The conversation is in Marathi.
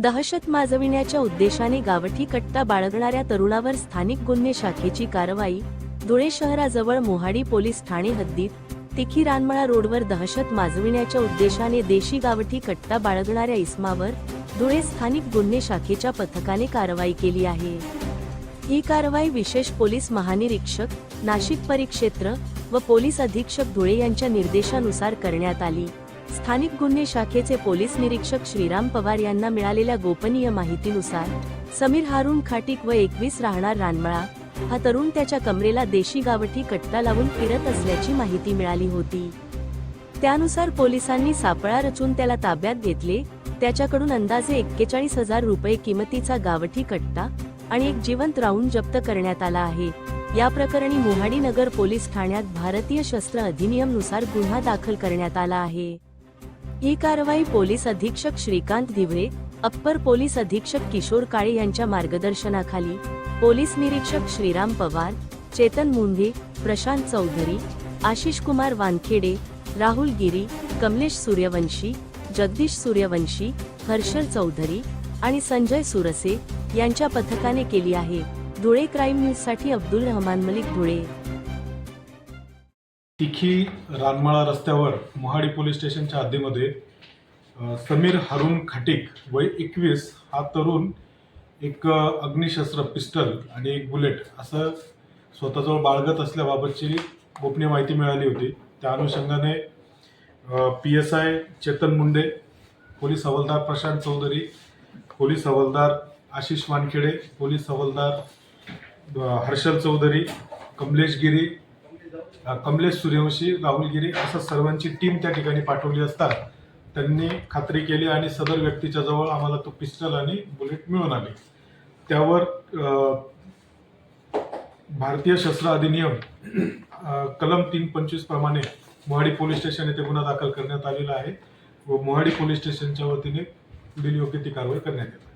दहशत माजविण्याच्या उद्देशाने गावठी कट्टा बाळगणाऱ्या तरुणावर स्थानिक गुन्हे शाखेची कारवाई धुळे शहराजवळ मोहाडी पोलीस ठाणे हद्दीत तिखी रानमळा रोडवर दहशत माजविण्याच्या उद्देशाने देशी गावठी कट्टा बाळगणाऱ्या इस्मावर धुळे स्थानिक गुन्हे शाखेच्या पथकाने कारवाई केली आहे. ही कारवाई विशेष पोलीस महानिरीक्षक नाशिक परिक्षेत्र व पोलीस अधीक्षक धुळे यांच्या निर्देशानुसार करण्यात आली. स्थानिक गुन्हे शाखेचे पोलीस निरीक्षक श्रीराम पवार यांना मिळालेल्या गोपनीय माहितीनुसार समीर हारून खाटीक व एकवीस राहणार रानमळा हा तरुण त्याच्या कमरेला देशी गावठी कट्टा लावून फिरत असल्याची माहिती मिळाली होती. त्यानुसार पोलिसांनी सापळा रचून त्याला ताब्यात घेतले त्याच्याकडून अंदाजे एक्केचाळीस हजार रुपये किमतीचा गावठी कट्टा आणि एक जिवंत राऊंड जप्त करण्यात आला आहे. या प्रकरणी मोहाडी नगर पोलीस ठाण्यात भारतीय शस्त्र अधिनियमनुसार गुन्हा दाखल करण्यात आला आहे. ही कारवाई पोलीस अधीक्षक श्रीकांत दिवरे अप्पर पोलीस अधीक्षक किशोर काळे यांच्या मार्गदर्शनाखाली पोलीस निरीक्षक श्रीराम पवार चेतन मुंढे प्रशांत चौधरी आशिष कुमार वानखेडे राहुल गिरी कमलेश सूर्यवंशी जगदीश सूर्यवंशी हर्षल चौधरी आणि संजय सुरसे यांच्या पथकाने केली आहे. धुळे क्राईम न्यूजसाठी अब्दुल रहमान मलिक धुळे. तिखी रानमाळा रस्त्यावर मोहाडी पोलीस स्टेशनच्या हद्दीमध्ये समीर हरुण खाटीक वय एकवीस हा तरुण एक अग्निशस्त्र पिस्टल आणि एक बुलेट असं स्वतःजवळ बाळगत असल्याबाबतची गोपनीय माहिती मिळाली होती. त्या अनुषंगाने P S I Chetan Munde police हवालदार प्रशांत चौधरी पोलीस हवालदार आशिष वानखेडे पोलीस हवालदार हर्षल चौधरी कमलेश गिरी कमलेश सूर्यवंशी राहुल गिरी असं सर्वांची टीम त्या ठिकाणी पाठवली असता त्यांनी खात्री केली आणि सदर व्यक्तीच्या जवळ आम्हाला तो पिस्टल आणि बुलेट मिळून आले. त्यावर भारतीय शस्त्र अधिनियम कलम तीन पंचवीस प्रमाणे मोहाडी पोलीस स्टेशन येथे गुन्हा दाखल करण्यात आलेला आहे व मोहाडी पोलीस स्टेशनच्या वतीने पुढील योग्य ती कारवाई करण्यात येते.